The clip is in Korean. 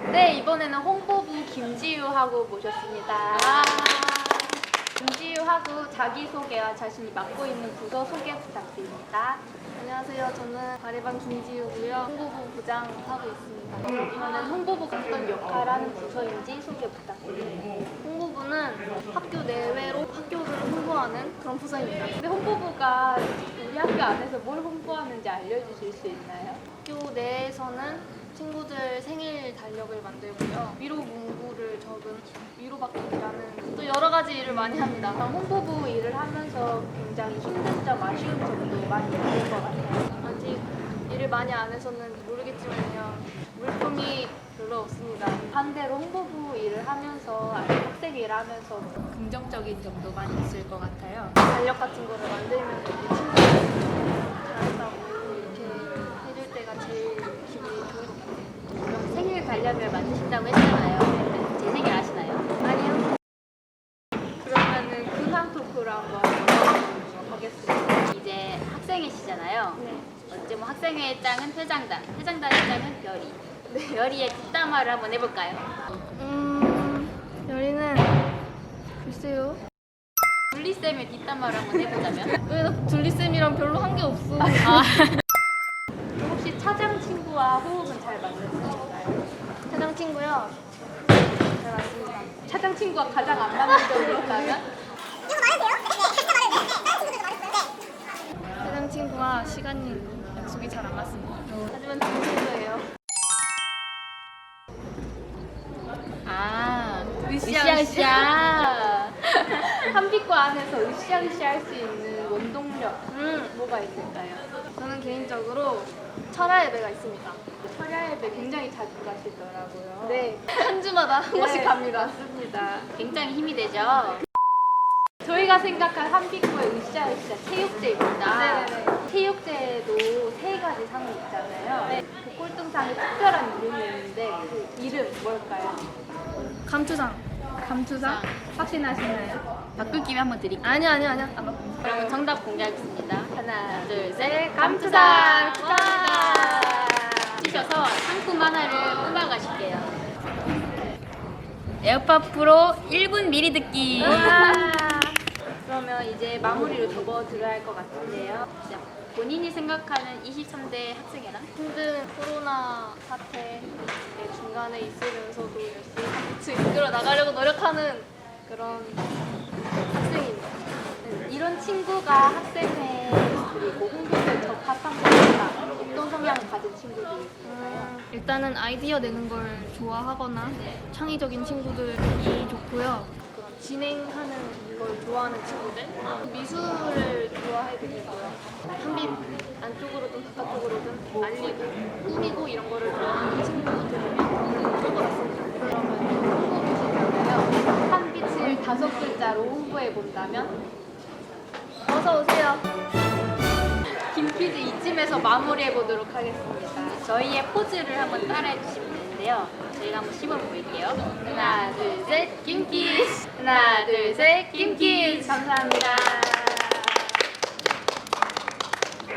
네, 이번에는 홍보부 김지유하고 모셨습니다. 김지유하고 자기소개와 자신이 맡고 있는 부서 소개 부탁드립니다. 안녕하세요. 저는 바리방 김지우고요. 홍보부 부장 하고 있습니다. 이번엔 홍보부가 어떤 역할을 하는 부서인지 소개 부탁드립니다. 홍보부는 학교 내외로 학교를 홍보하는 그런 부서입니다. 근데 홍보부가 우리 학교 안에서 뭘 홍보하는지 알려주실 수 있나요? 학교 내에서는 친구들 생일 달력을 만들고요. 위로 문구를 적은 위로받기라는 또 여러 가지 일을 많이 합니다. 그럼 홍보부 일을 하면서 굉장히 힘든 점, 아쉬운 점도 많이 있을 것 같아요. 아직 일을 많이 안 해서는 모르겠지만요. 물품이 별로 없습니다. 반대로 홍보부 일을 하면서 학생 일을 하면서 긍정적인 점도 많이 있을 것 같아요. 달력 같은 거를 만들면 우리 친구들 잘했다고 이렇게 해줄 때가 제일 기분이 좋은 것 같아요. 그럼 생일 달력을 만드신다고 했잖아요. 제 생일 아시나요? 아니요. 그러면은 근황 토크로 한번 하겠습니다. 이제 학생회시잖아요. 네. 어째 뭐 학생회 짱은 회장단, 회장단의 짱은 별이. 별이의 뒷담화를 한번 해볼까요? 음, 열이는 글쎄요. 둘리쌤의 뒷담화를 한번 해보자면? 왜 둘리쌤이랑 별로 한 게 없어? 아. 혹시 차장 친구와 호흡은 잘 맞으실까요? 맞습니다. 차장 친구가 가장 안 맞는 점이 있다면? 사장 친구와 시간이 약속이 잘 안 맞습니다. 하지만 좋은 친구예요. 아. 으쌰으쌰. 한빛과 안에서 으쌰으쌰 할 수 있는 원동력 음, 뭐가 있을까요? 저는 개인적으로 철화의 배가 있습니다. 철야 예배 굉장히 자주 가시더라고요. 네, 한 주마다 한 번씩 네, 갑니다. 맞습니다. 굉장히 힘이 되죠. 저희가 생각한 한빛구의 으쌰으쌰 체육제입니다. 네네네. 체육제에도 세 가지 상이 있잖아요. 네. 그 꼴등상에 특별한 이름이 있는데 그 이름 뭘까요? 감투상. 감투상? 확신하시나요? 바꿀 기회 한번 드릴게요. 아니 아니 아니 안 바꿔. 그러면 정답 공개하겠습니다. 하나, 둘, 셋. 감투상! 감투상! 치셔서 상품 하나를 뽑아 가실게요. 에어팟 프로 1분 미리 듣기. 그러면 이제 마무리로 접어 들어야 할 것 같은데요. 자, 본인이 생각하는 23대 학생회랑 힘든 코로나 사태 중간에 있으면서도 열심히 같이 이끌어 나가려고 노력하는 그런 학생입니다. 이런 친구가 학생회 그리고 홍보에 적합한 것 같다. 어떤 성향을 가진 친구들이 있을까요? 음, 일단은 아이디어 내는 걸 좋아하거나 창의적인 친구들이 좋고요. 그런 진행하는 걸 좋아하는 친구들, 미술을 좋아하게 되고요. 한빛 안쪽으로든 바깥쪽으로든 알리고 꾸미고 이런 거를 좋아하는 친구들이면 좋을 것 같습니다. 그러면 홍보부시잖아요. 한 빛을 다섯 글자로 홍보해 본다면 어서 오세요. 김피즈 이쯤에서 마무리해 보도록 하겠습니다. 저희의 포즈를 한번 따라해 주시면 되는데요. 저희가 한번 시범 보일게요. 하나, 둘, 셋, 김키즈. 하나, 둘, 셋, 김키즈. 감사합니다.